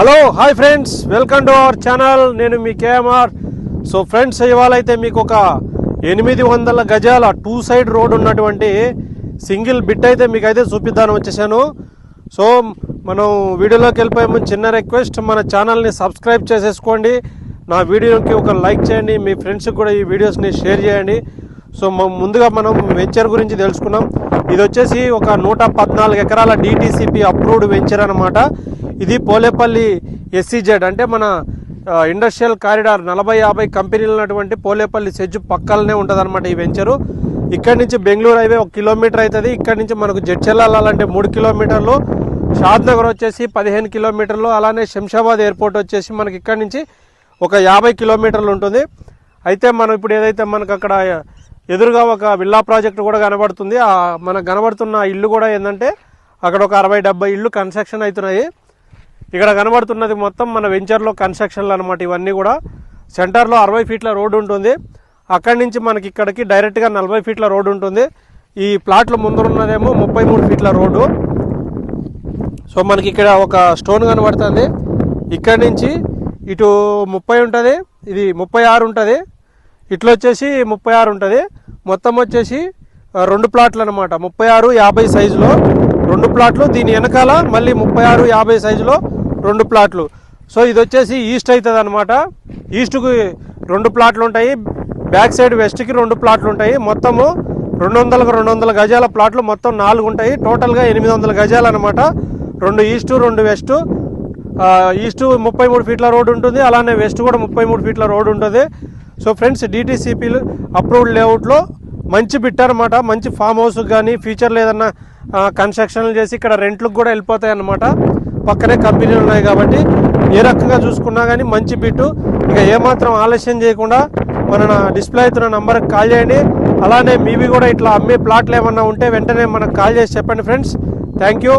Hello hi friends welcome to our channel నేను మీ KMR so friends ఇవాళ అయితే మీకు ఒక ఎనిమిది వందల గజాల టూ సైడ్ రోడ్ ఉన్నటువంటి సింగిల్ బిట్ అయితే మీకు అయితే చూపిద్దాను వచ్చేసాను. సో మనం వీడియోలోకి వెళ్ళిపోయే ముందు చిన్న రిక్వెస్ట్ మన ఛానల్ని సబ్స్క్రైబ్ చేసేసుకోండి. నా వీడియోకి ఒక లైక్ చేయండి. మీ ఫ్రెండ్స్కి కూడా ఈ వీడియోస్ని షేర్ చేయండి. సో ముందుగా మనం వెంచర్ గురించి తెలుసుకున్నాం. ఇది వచ్చేసి ఒక నూట పద్నాలుగు ఎకరాల డిటీసీపీ అప్రూవ్డ్ వెంచర్ అనమాట ఇది పోలేపల్లి ఎస్సీజెడ్. అంటే మన ఇండస్ట్రియల్ కారిడార్ నలభై యాభై కంపెనీలు ఉన్నటువంటి పోలేపల్లి సెజ్జు పక్కలనే ఉంటుంది అనమాట ఈ వెంచరు. ఇక్కడి నుంచి బెంగళూరు హైవే ఒక కిలోమీటర్ అవుతుంది ఇక్కడి నుంచి మనకు జడ్చెల్ వెళ్ళాలంటే మూడు కిలోమీటర్లు. షాద్ నగర్ వచ్చేసి పదిహేను కిలోమీటర్లు. అలానే శంషాబాద్ ఎయిర్పోర్ట్ వచ్చేసి మనకి ఇక్కడి నుంచి ఒక యాభై కిలోమీటర్లు ఉంటుంది. అయితే మనం ఇప్పుడు ఏదైతే మనకు అక్కడ ఎదురుగా ఒక విల్లా ప్రాజెక్ట్ కూడా కనబడుతుంది. మనకు కనబడుతున్న ఇల్లు కూడా ఏంటంటే అక్కడ ఒక అరవై డెబ్బై ఇల్లు కన్స్ట్రక్షన్ అవుతున్నాయి. ఇక్కడ కనబడుతున్నది మొత్తం మన వెంచర్లో కన్స్ట్రక్షన్లు అనమాట ఇవన్నీ కూడా సెంటర్లో అరవై ఫీట్ల రోడ్డు ఉంటుంది. అక్కడి నుంచి మనకి ఇక్కడికి డైరెక్ట్గా నలభై ఫీట్ల రోడ్డు ఉంటుంది. ఈ ప్లాట్లు ముందున్నదేమో ముప్పై మూడు ఫీట్ల రోడ్డు. సో మనకి ఇక్కడ ఒక స్టోన్ కనబడుతుంది. ఇక్కడ నుంచి ఇటు ముప్పై ఉంటుంది. ఇది ముప్పై ఆరు ఉంటుంది. ఇట్లా వచ్చేసి ముప్పై ఆరు ఉంటుంది. మొత్తం వచ్చేసి రెండు ప్లాట్లు అనమాట ముప్పై ఆరు యాభై సైజులో రెండు ప్లాట్లు. దీని వెనకాల మళ్ళీ ముప్పై ఆరు యాభై సైజులో రెండు ప్లాట్లు. సో ఇది వచ్చేసి ఈస్ట్ అవుతుంది అనమాట ఈస్ట్కి రెండు ప్లాట్లు ఉంటాయి బ్యాక్ సైడ్ వెస్ట్కి రెండు ప్లాట్లు ఉంటాయి మొత్తము రెండు వందలకు రెండు వందల గజాల ప్లాట్లు మొత్తం నాలుగు ఉంటాయి టోటల్గా ఎనిమిది వందల గజాలు అనమాట రెండు ఈస్టు రెండు వెస్టు. ఈస్టు ఈస్ట్ ముప్పై మూడు ఫీట్ల రోడ్డు ఉంటుంది అలానే వెస్ట్ కూడా ముప్పై మూడు ఫీట్ల రోడ్డు ఉంటుంది సో ఫ్రెండ్స్ డీటీసీపీలు అప్రూవ్డ్ లేఅవుట్లో మంచి బిట్ అనమాట మంచి ఫామ్ హౌస్కి కానీ ఫ్యూచర్లో ఏదన్నా కన్స్ట్రక్షన్లు చేసి ఇక్కడ రెంట్లకు కూడా వెళ్ళిపోతాయి అన్నమాట పక్కనే కంపెనీలు ఉన్నాయి కాబట్టి ఏ రకంగా చూసుకున్నా కానీ మంచి బిట్టు. ఇక ఏమాత్రం ఆలస్యం చేయకుండా మన డిస్ప్లే అవుతున్న నంబర్కి కాల్ చేయండి. అలానే మీవి కూడా ఇట్లా అమ్మే ప్లాట్లు ఏమన్నా ఉంటే వెంటనే మనకు కాల్ చేసి చెప్పండి ఫ్రెండ్స్. Thank you